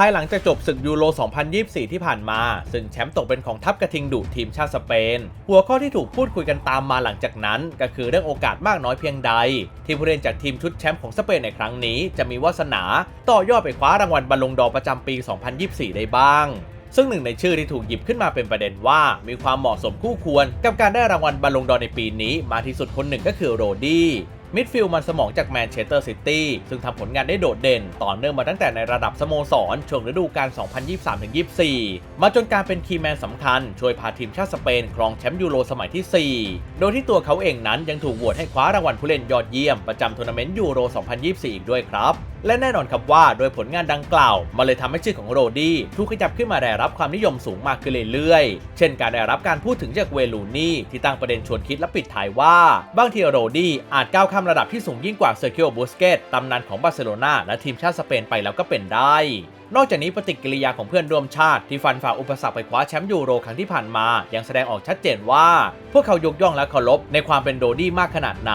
ภายหลังจากจบศึกยูโร 2024 ที่ผ่านมา ซึ่งแชมป์ตกเป็นของทัพกระทิงดุทีมชาติสเปน หัวข้อที่ถูกพูดคุยกันตามมาหลังจากนั้น ก็คือเรื่องโอกาสมากน้อยเพียงใด ที่ผู้เล่นจากทีมชุดแชมป์ของสเปนในครั้งนี้จะมีวาสนา ต่อยอดไปคว้ารางวัลบอลลงดอร์ประจำปี 2024 ได้บ้างซึ่งหนึ่งในชื่อที่ถูกหยิบขึ้นมาเป็นประเด็นว่า มีความเหมาะสมคู่ควร กับการได้รางวัลบอลลงดอร์ในปีนี้ มาที่สุดคนหนึ่งก็คือโรดี้ มิดฟิลด์มันสมองจากแมนเชสเตอร์ซิตี้ซึ่งทำผลงานได้โดดเด่น ต่อเนื่องมาตั้งแต่ในระดับสโมสรช่วงฤดูกาล 2023-24 มาจนการเป็นคีย์แมนสำคัญ ช่วยพาทีมชาติสเปนครองแชมป์ยูโรสมัยที่ 4 โดยที่ตัวเขาเองนั้นยังถูกโหวตให้คว้ารางวัลผู้เล่นยอดเยี่ยมประจำทัวร์นาเมนต์ยูโร 2024 อีกด้วยครับ และแน่นอนครับว่าโดยผลงานดังกล่าวมาเลยทำให้ชื่อของโรดี้ถูกขยับขึ้นมาได้รับความนิยมสูงมากขึ้นเรื่อยๆ เช่นการได้รับการพูดถึงจากเวลูนี่ที่ตั้งประเด็นชวนคิดและปิดท้ายว่า บางทีโรดี้อาจก้าวข้ามระดับที่สูงยิ่งกว่าเซอร์เคียลบูสเกตตำนานของบาร์เซโลนาและทีมชาติสเปนไปแล้วก็เป็นได้นอกจากนี้ปฏิกิริยาของเพื่อนร่วมชาติที่ฟันฝ่าอุปสรรคไปคว้าแชมป์ยูโรครั้งที่ผ่านมา ยังแสดงออกชัดเจนว่า พวกเขายกย่องและเคารพในความเป็นโรดี้มากขนาดไหน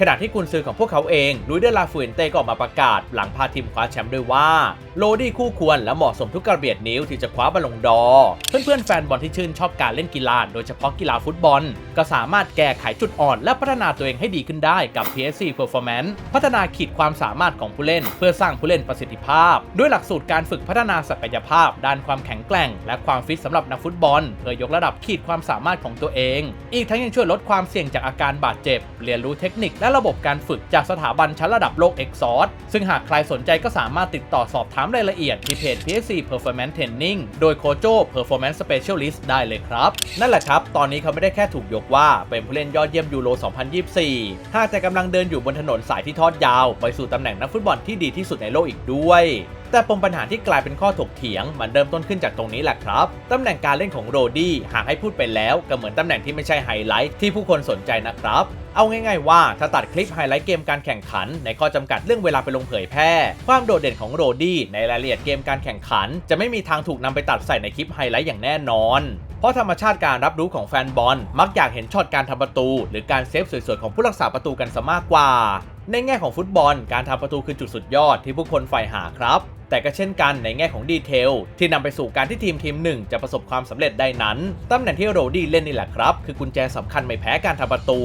ขณะที่กุนซือของพวกเขาเองลุยเดลาฟูเอนเต้ก็ออกมาประกาศ หลังพาทีมคว้าแชมป์ด้วยว่าโรดี้คู่ควรและเหมาะสมทุกกระเบียดนิ้วที่จะคว้าบอลลงดอ เพื่อนๆแฟนบอลที่ชื่นชอบการเล่นกีฬาโดยเฉพาะกีฬาฟุตบอล ก็สามารถแก้ไขจุดอ่อน และพัฒนาตัวเองให้ดีขึ้นได้กับ PSC Performance พัฒนาขีดความสามารถของผู้เล่น เพื่อสร้างผู้เล่นประสิทธิภาพ ด้วยหลักสูตรการฝึกพัฒนาศักยภาพ ด้านความแข็งแกร่ง และความฟิตสำหรับนักฟุตบอล เพื่อยกระดับขีดความสามารถของตัวเอง อีกทั้งยังช่วยลดความเสี่ยงจากอาการบาดเจ็บ เรียนรู้เทคนิคและระบบการฝึกจากสถาบันชั้นระดับโลก e x o r ซึ่งหากใครสนใจก็สามารถติดต่อสอบถามรายละเอียดที่เพจ PSC Performance Training โดยโคโจ Performance Specialist ได้เลยครับ นั่นแหละครับ ตอนนี้เขาไม่ได้แค่ถูกยกว่าเป็นผู้เล่นยอดเยี่ยมยูโร 2024 หากแต่กำลังเดินอยู่บนถนนสายที่ทอดยาว ไปสู่ตำแหน่งนักฟุตบอลที่ดีที่สุดในโลกอีกด้วย แต่ปมปัญหาที่กลายเป็นข้อถกเถียง มันเริ่มต้นขึ้นจากตรงนี้แหละครับตำแหน่งการเล่นของโรดี้หากให้พูดไปแล้วก็เหมือนตำแหน่งที่ไม่ใช่ไฮไลท์ที่ผู้คนสนใจนะครับเอาง่ายๆว่าถ้าตัดคลิปไฮไลท์เกมการแข่งขัน ในข้อจำกัดเรื่องเวลาไปลงเผยแพร่ ความโดดเด่นของโรดี้ในรายละเอียดเกมการแข่งขัน จะไม่มีทางถูกนำไปตัดใส่ในคลิปไฮไลท์อย่างแน่นอน เพราะธรรมชาติการรับรู้ของแฟนบอล มักอยากเห็นช็อตการทำประตู หรือการเซฟสวยๆของผู้รักษาประตูกันซะมากกว่า ในแง่ของฟุตบอล การทำประตูคือจุดสุดยอดที่ผู้คนใฝ่หาครับ แต่ก็เช่นกันในแง่ของดีเทลที่นำไปสู่การที่ทีมทีมหนึ่งจะประสบความสำเร็จได้นั้นตำแหน่งที่โรดี้เล่นนี่แหละครับ คือกุญแจสำคัญไม่แพ้การทำประตู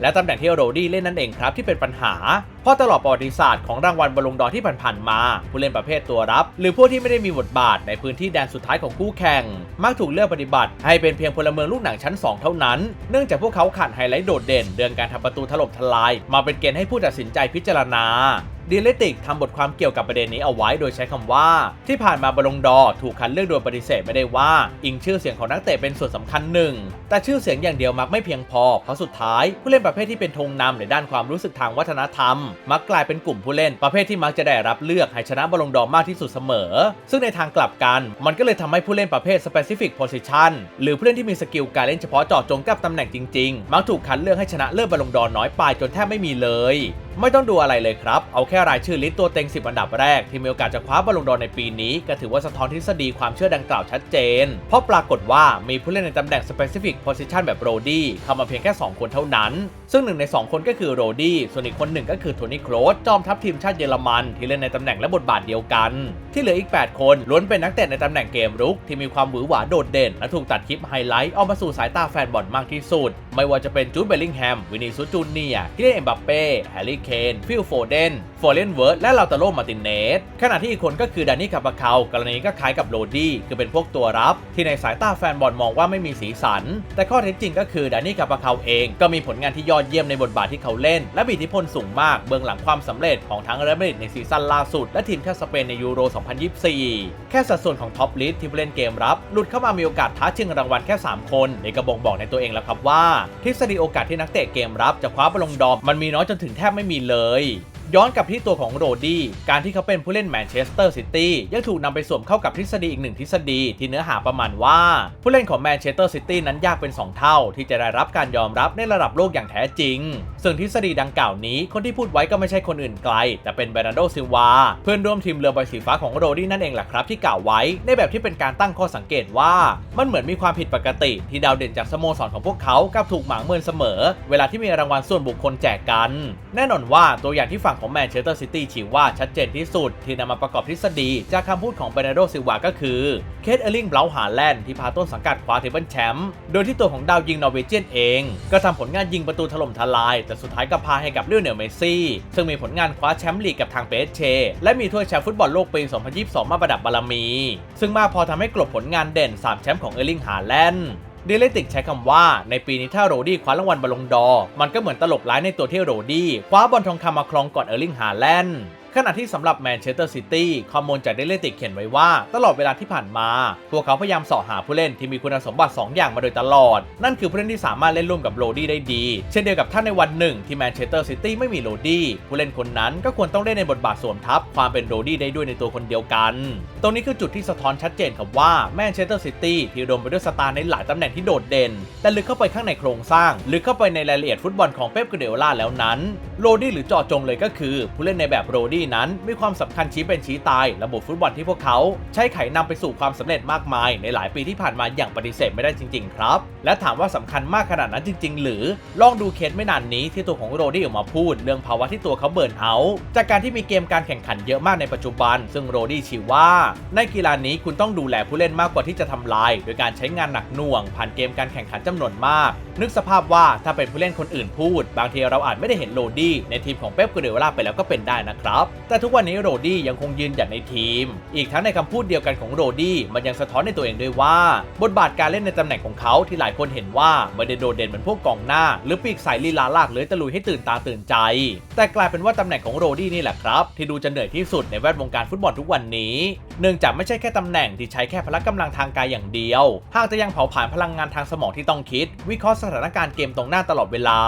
และตำแหน่งที่โรดี้เล่นนั่นเองครับที่เป็นปัญหา เพราะตลอดประวัติศาสตร์ของรางวัลบอลลงดอร์ที่ผ่านๆมา ผู้เล่นประเภทตัวรับ หรือผู้ที่ไม่ได้มีบทบาทในพื้นที่แดนสุดท้ายของคู่แข่ง มักถูกเลือกปฏิบัติ ให้เป็นเพียงพลเมืองลูกหนังชั้น 2 เท่านั้น เนื่องจากพวกเขาขาดไฮไลท์โดดเด่น เรื่องการทำประตูถล่มทลาย มาเป็นเกณฑ์ให้ผู้ตัดสินใจพิจารณา ดีเลติกทำบทความเกี่ยวกับประเด็นนี้เอาไว้โดยใช้คำว่า ที่ผ่านมาบอลลงดอถูกคัดเลือกโดยปฏิเสธไม่ได้ว่า อิงชื่อเสียงของนักเตะเป็นส่วนสำคัญหนึ่ง แต่ชื่อเสียงอย่างเดียวมักไม่เพียงพอ เพราะสุดท้าย ผู้เล่นประเภทที่เป็นธงนำในด้านความรู้สึกทางวัฒนธรรม มักกลายเป็นกลุ่มผู้เล่นประเภทที่มักจะได้รับเลือกให้ชนะบอลลงดอมากที่สุดเสมอ ซึ่งในทางกลับกัน มันก็เลยทำให้ผู้เล่นประเภท specific position หรือผู้เล่นที่มีสกิลการเล่นเฉพาะเจาะจงกับตำแหน่งจริงๆ มักถูกคัดเลือกให้ชนะเลิศบอลลงดอน้อยไปจนแทบไม่มีเลย ไม่ต้องดูอะไรเลยครับ เอาแค่รายชื่อลิสต์ตัวเต็ง 10 อันดับแรก ที่มีโอกาสจะคว้าบอลลงดอร์ในปีนี้ ก็ถือว่าสะท้อนทฤษฎีความเชื่อดังกล่าวชัดเจน เพราะปรากฏว่ามีผู้เล่นในตำแหน่ง specific position แบบโรดี้เข้ามาเพียงแค่ 2 คนเท่านั้น ซึ่งหนึ่งใน 2 คนก็คือโรดี้ส่วนอีกคนหนึ่งก็คือโทนี่โครสจอมทัพทีมชาติเยอรมันที่เล่นในตำแหน่งและบทบาทเดียวกัน ที่เหลืออีก 8 คนล้วนเป็นนักเตะในตำแหน่งเกมรุกที่มีความหวือหวาโดดเด่น และถูกตัดคลิปไฮไลท์ออกมาสู่สายตาแฟนบอลมากที่สุด ไม่ว่าจะเป็นจูดเบลลิงแฮมวินิซูสจูเนียร์ที่เล่นเอ็มบัปเป้แฮร์รี่เคนฟิลโฟเดนฟอร์เรนเวิร์ดและลาตาโลมาตินเนสขณะที่อีกคนก็คือดานี่คาปาเคากรณีก็คล้ายกับโรดี้คือเป็นพวกตัวรับ ที่ในสายตาแฟนบอลมองว่าไม่มีสีสัน แต่ข้อเท็จจริงก็คือดานี่คาปาเคาเองก็มีผลงานที่ยอดเยี่ยมในบทบาทที่เขาเล่น และมีอิทธิพลสูงมากเบื้องหลังความสำเร็จของทั้งเรอัลมาดริดในซีซั่นล่าสุด และทีมชาติสเปนในยูโร 2024 แค่สัดส่วนของท็อปลิสที่ผู้เล่นเกมรับหลุดเข้ามามีโอกาสท้าชิงรางวัลแค่ 3 คนในกระบอกบอกในตัวเองแล้วครับว่าทฤษฎีโอกาสที่นักเตะเกมรับจะคว้าบอลลงดอร์มันมีน้อยจนถึงแทบไม่มีเลย ย้อนกลับที่ตัวของโรดี้การที่เขาเป็นผู้เล่นแมนเชสเตอร์ซิตี้ยังถูกนำไปสวมเข้ากับทฤษฎีอีกหนึ่งทฤษฎีที่เนื้อหาประมาณว่า ผู้เล่นของแมนเชสเตอร์ซิตี้นั้นยากเป็น 2 เท่า ที่จะได้รับการยอมรับในระดับโลกอย่างแท้จริง ซึ่งทฤษฎีดังกล่าวนี้คนที่พูดไว้ก็ไม่ใช่คนอื่นไกล แต่เป็นเบรนโดซิลวาเพื่อนร่วมทีมเรือใบสีฟ้าของโรดี้นั่นเองแหละครับที่กล่าวไว้ ในแบบที่เป็นการตั้งข้อสังเกตว่ามันเหมือนมีความผิดปกติ ที่ดาวเด่นจากสโมสรของพวกเขากับถูกหมางเมินเสมอ เวลาที่มีรางวัลส่วนบุคคลแจกกัน แน่นอนว่าตัวอย่างที่ฝั่งฝั่งของแมนเชสเตอร์ซิตี้ชี้ว่าชัดเจนที่สุด ที่นำมาประกอบทฤษฎี จากคำพูดของเบรนาร์โดซิวาก็คือเคทเอร์ลิงเบลาฮาแลนด์ที่พาต้นสังกัดคว้าเทเบิลแชมป์โดยที่ตัวของดาวยิงนอร์เวเจียนเอง ก็ทำผลงานยิงประตูถล่มทลาย แต่สุดท้ายก็พาให้กับเลิโอเนลเมซี่ ซึ่งมีผลงานคว้าแชมป์ลีกกับทางเปเชและมีถ้วยแชมป์ฟุตบอลโลกปี 2022 มาประดับบารมี ซึ่งมากพอทำให้กลบผลงานเด่น 3 แชมป์ของเอร์ลิงฮาแลนด์ เดลติกใช้คำว่าในปีนี้ถ้าโรดี้คว้ารางวัลบอลลงดอร์มันก็เหมือนตลกร้ายในตัวที่โรดี้คว้าบอลทองคำมาครองก่อนเออร์ลิงฮาแลนด์ ขณะที่สำหรับแมนเชสเตอร์ซิตี้ข้อมูลจากเดลติกเขียนไว้ว่า ตลอดเวลาที่ผ่านมา พวกเขาพยายามสาะหาผู้เล่นที่มีคุณสมบัติ 2 อย่างมาโดยตลอด นั่นคือผู้เล่นที่สามารถเล่นร่วมกับโรดี้ได้ดี เช่นเดียวกับท่านในวันหนึ่งที่แมนเชสเตอร์ซิตี้ไม่มีโรดี้ผู้เล่นคนนั้นก็ควรต้องเล่นในบทบาทสวมทับความเป็นโรดี้ได้ด้วยในตัวคนเดียวกัน ตรงนี้คือจุดที่สะท้อนชัดเจนครับว่าแมนเชสเตอร์ซิตี้ที่อุดมไปด้วยสตาร์ในหลายตำแหน่งที่โดดเด่น แต่ลึกเข้าไปข้างในโครงสร้างลึกเข้าไปในรายละเอียดฟุตบอลของเป๊ปกวาร์ดิโอลาแล้วนั้นโรดี้หรือจาะจงเลยก็คือผู้เล่นในแบบโรดี้นั้นมีความสำคัญชี้เป็นชี้ตาย ระบบฟุตบอลที่พวกเขาใช้ไขนำไปสู่ความสำเร็จมากมาย ในหลายปีที่ผ่านมาอย่างปฏิเสธไม่ได้จริง ๆ ครับ และถามว่าสำคัญมากขนาดนั้นจริง ๆ หรือลองดูเคสไม่นานนี้ที่ตัวของโรดี้ออกมาพูด เรื่องภาวะที่ตัวเขาเบิร์นเอาจากการที่มีเกมการแข่งขันเยอะมากในปัจจุบัน ซึ่งโรดี้ชี้ว่า ในกีฬานี้คุณต้องดูแลผู้เล่นมากกว่าที่จะทำลาย โดยการใช้งานหนักหน่วง ผ่านเกมการแข่งขันจำนวนมาก นึกสภาพว่าถ้าเป็นผู้เล่นคนอื่นพูด บางทีเราอาจไม่ได้เห็นโรดี้ในทีมของเป๊ปกวาร์ดิโอลาไปแล้วก็เป็นได้นะครับแต่ทุกวันนี้โรดี้ยังคงยืนหยัดในทีม อีกทั้งในคำพูดเดียวกันของโรดี้มันยังสะท้อนในตัวเองด้วยว่า บทบาทการเล่นในตำแหน่งของเขาที่หลายคนเห็นว่าไม่ได้โดดเด่นเหมือนพวกกองหน้า หรือปีกสายลีลาลากเลื้อยตะลุยให้ตื่นตาตื่นใจ แต่กลายเป็นว่าตำแหน่งของโรดี้นี่แหละครับ ที่ดูจะเหนื่อยที่สุดในแวดวงการฟุตบอลทุกวันนี้ เนื่องจากไม่ใช่แค่ตำแหน่งที่ใช้แค่พละกำลังทางกายอย่างเดียว หากจะยังเผาผลาญพลังงานทางสมองที่ต้องคิด วิเคราะห์สถานการณ์เกมตรงหน้าตลอดเวลา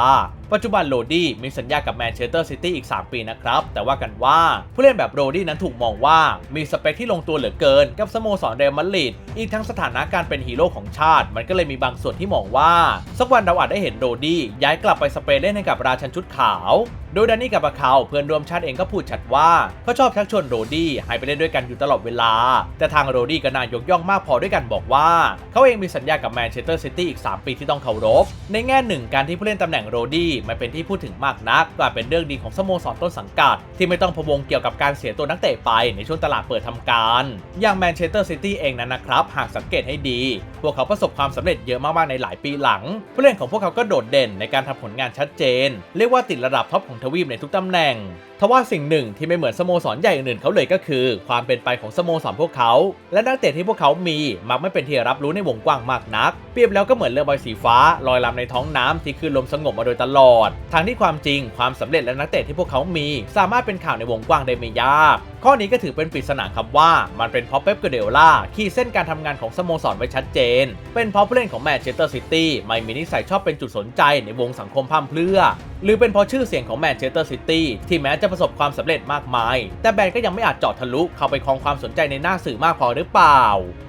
ปัจจุบันโรดี้มีสัญญากับแมนเชสเตอร์ซิตี้อีก 3 ปีนะครับ แต่ว่ากันว่าผู้เล่นแบบโรดี้นั้นถูกมองว่ามีสเปคที่ลงตัวเหลือเกิน กับสโมสรเรอัลมาดริดอีกทั้งสถานะการเป็นฮีโร่ของชาติ มันก็เลยมีบางส่วนที่มองว่า สักวันเราอาจได้เห็นโรดี้ย้ายกลับไปสเปนเล่นให้กับราชันชุดขาวโดยดานนี่กับปาเขาเพื่อนร่วมชาติเองก็พูดชัดว่าเขาชอบชักชวนโรดี้ให้ไปเล่นด้วยกันอยู่ตลอดเวลา แต่ทางโรดี้ก็น่ายกย่องมากพอด้วยกันบอกว่า เขาเองมีสัญญากับแมนเชสเตอร์ซิตี้อีก 3 ปีที่ต้องเคารพ ในแง่หนึ่งการที่ผู้เล่นตำแหน่งโรดี้ไม่เป็นที่พูดถึงมากนักก็อาจเป็นเรื่องดีของสโมสรต้นสังกัด ที่ไม่ต้องพะวงเกี่ยวกับการเสียตัวนักเตะไปในช่วงตลาดเปิดทำการ อย่างแมนเชสเตอร์ซิตี้เองนั้นนะครับหากสังเกตให้ดี พวกเขาประสบความสำเร็จเยอะมากๆในหลายปีหลัง ผู้เล่นของพวกเขาก็โดดเด่นในการทำผลงานชัดเจน เรียกว่าติดระดับท็อปของทวีปในทุกตำแหน่ง ทว่าสิ่งหนึ่งที่ไม่เหมือนสโมสรใหญ่อื่นเขาเลยก็คือ ความเป็นไปของสโมสรพวกเขา และนักเตะที่พวกเขามีมักไม่เป็นที่รับรู้ในวงกว้างมากนัก เปรียบแล้วก็เหมือนเรือใบสีฟ้าลอยลำในท้องน้ำที่คือลมสงบมาโดยตลอด ทางที่ความจริงความสำเร็จและนักเตะที่พวกเขามี สามารถเป็นข่าวในวงกว้างได้ไม่ยาก ข้อนี้ก็ถือเป็นปริศนาครับว่า มันเป็นเพราะเป๊ปกวาร์ดิโอลาขีดเส้นการทำงานของสโมสรไว้ชัดเจน เป็นเพราะผู้เล่นของแมนเชสเตอร์ซิตี้ไม่มีนิสัยชอบเป็นจุดสนใจในวงสังคมพร่ำเพรื่อหรือเป็นเพราะชื่อเสียงของแมนเชสเตอร์ซิตี้ที่แม้จะประสบความสำเร็จมากมาย แต่แบรนด์ก็ยังไม่อาจเจาะทะลุเข้าไปครองความสนใจในหน้าสื่อมากพอหรือเปล่า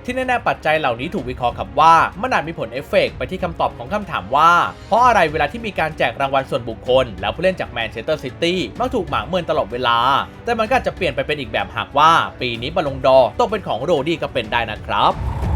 ที่แน่ๆปัจจัยเหล่านี้ถูกวิเคราะห์ครับว่ามันอาจมีผลเอฟเฟกต์ไปที่คำตอบของคำถามว่า เพราะอะไรเวลาที่มีการแจกรางวัลส่วนบุคคล แล้วผู้เล่นจากแมนเชสเตอร์ซิตี้มักถูกหมางเมินตลอดเวลา แต่มันก็อาจจะเปลี่ยนไปเป็นอีกแบบหากว่า ปีนี้บอลลงดอร์ตกเป็นของโรดี้ก็เป็นได้นะครับ